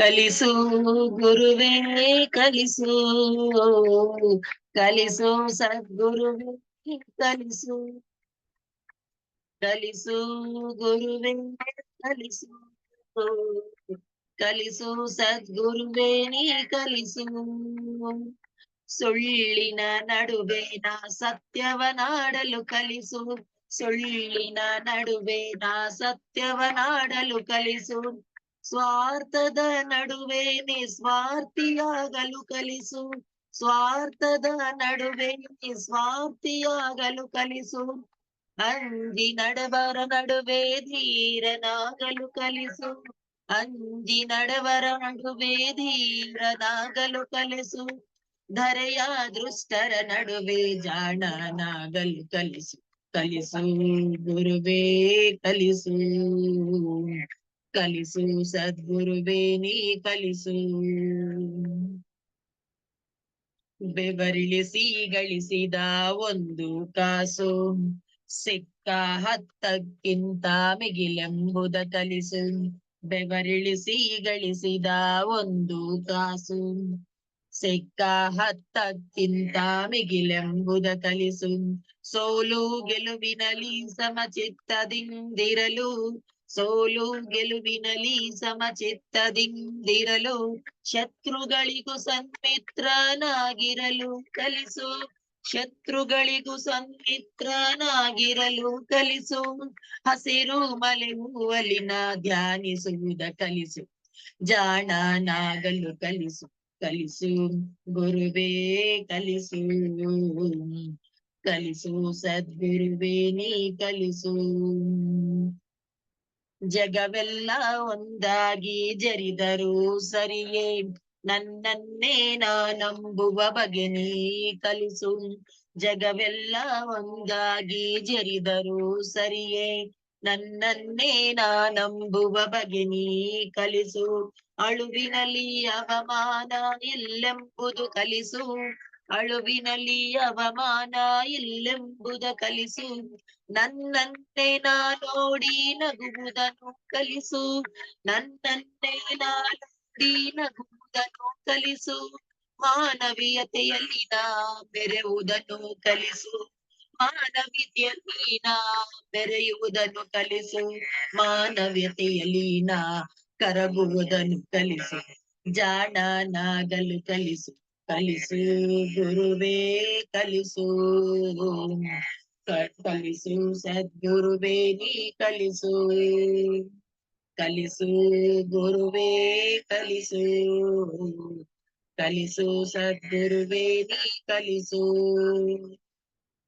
ಕಲಿಸು ಗುರುವೇ, ಕಲಿಸು. ಕಲಿಸು ಸದ್ಗುರುವೇ, ಕಲಿಸು. ಕಲಿಸು ಗುರುವೇ, ಕಲಿಸು. ಕಲಿಸು ಸದ್ಗುರುವೇ ಕಲಿಸು. ಸುಳ್ಳಿನ ನಡುವೆನ ಸತ್ಯವನಾಡಲು ಕಲಿಸು. ಸುಳ್ಳಿನ ನಡುವೆನ ಸತ್ಯವನಾಡಲು ಕಲಿಸು. ಸ್ವಾರ್ಥದ ನಡುವೆ ನಿಸ್ವಾರ್ಥಿಯಾಗಲು ಕಲಿಸು. ಸ್ವಾರ್ಥದ ನಡುವೆ ನಿಸ್ವಾರ್ಥಿಯಾಗಲು ಕಲಿಸು. ಅಂಜಿ ನಡವರ ನಡುವೆ ಧೀರನಾಗಲು ಕಲಿಸು. ಅಂಜಿ ನಡವರ ನಡುವೆ ಧೀರನಾಗಲು ಕಲಿಸು. ಧರೆಯ ದೃಷ್ಟರ ನಡುವೆ ಜಾಣನಾಗಲು ಕಲಿಸು. ಕಲಿಸು ಗುರುವೇ, ಕಲಿಸು. ಕಲಿಸು ಸದ್ಗುರುವೇ ನೀ ಕಲಿಸು ಬೆವರಿಳಿಸಿ ಗಳಿಸಿದ ಒಂದು ಕಾಸು ಸಿಕ್ಕ ಹತ್ತಕ್ಕಿಂತ ಮಿಗಿಲೆಂಬುದ ಕಲಿಸು ಬೆವರಿಳಿಸಿ ಗಳಿಸಿದ ಒಂದು ಕಾಸು ಸಿಕ್ಕ ಹತ್ತಕ್ಕಿಂತ ಮಿಗಿಲೆಂಬುದ ಕಲಿಸು ಸೋಲು ಗೆಲುವಿನಲ್ಲಿ ಸಮಚಿತ್ತದಿಂದಿರಲು ಸೋಲು ಗೆಲುವಿನಲ್ಲಿ ಸಮಚಿತ್ತದಿಂದಿರಲು ಶತ್ರುಗಳಿಗೂ ಸನ್ಮಿತ್ರನಾಗಿರಲು ಕಲಿಸು. ಶತ್ರುಗಳಿಗೂ ಸನ್ಮಿತ್ರನಾಗಿರಲು ಕಲಿಸು. ಹಸಿರು ಮಲೆ ಹೂವಲಿನ ಧ್ಯಾನಿಸುವುದ ಕಲಿಸು. ಜಾಣನಾಗಲು ಕಲಿಸು ಕಲಿಸು. ಗುರುವೇ ಕಲಿಸು ಕಲಿಸು. ಸದ್ಗುರುವೇ ನೀ ಕಲಿಸು. ಜಗವೆಲ್ಲ ಒಂದಾಗಿ ಜರಿದರು ಸರಿಯೇ? ನನ್ನನ್ನೇ ನಾನಂಬುವ ಬಗೆ ನೀ ಕಲಿಸು. ಜಗವೆಲ್ಲ ಒಂದಾಗಿ ಜರಿದರು ಸರಿಯೇ? ನನ್ನನ್ನೇ ನಾನಂಬುವ ಬಗೆ ನೀ ಕಲಿಸು. ಅಳುವಿನಲ್ಲಿ ಅವಮಾನ ಎಲ್ಲೆಂಬುದು ಕಲಿಸು. ಅಳುವಿನಲ್ಲಿ ಅವಮಾನ ಇಲ್ಲೆಂಬುದ ಕಲಿಸು. ನನ್ನಂತೆ ನಾ ನೋಡಿ ನಗುವುದನ್ನು ಕಲಿಸು. ನನ್ನನ್ನೇ ನಾ ನೋಡಿ ನಗುವುದನ್ನು ಕಲಿಸು. ಮಾನವೀಯತೆಯಲ್ಲಿ ನಾ ಬೆರೆಯುವುದನ್ನು ಕಲಿಸು. ಮಾನವೀಯತೆಯಲ್ಲಿ ನಾ ಬೆರೆಯುವುದನ್ನು ಕಲಿಸು. ಮಾನವೀಯತೆಯಲ್ಲಿ ನಾ ಕರಗುವುದನ್ನು ಕಲಿಸು. ಜಾಣನಾಗಲು ಕಲಿಸು. ಕಲಿಸು ಗುರುವೇ ಕಲಿಸು ಕ- ಕಲಿಸು ಸದ್ಗುರುವೇ ನೀ ಕಲಿಸು ಕಲಿಸು ಗುರುವೇ ಕಲಿಸು ಕಲಿಸು ಸದ್ಗುರುವೇ ನೀ ಕಲಿಸು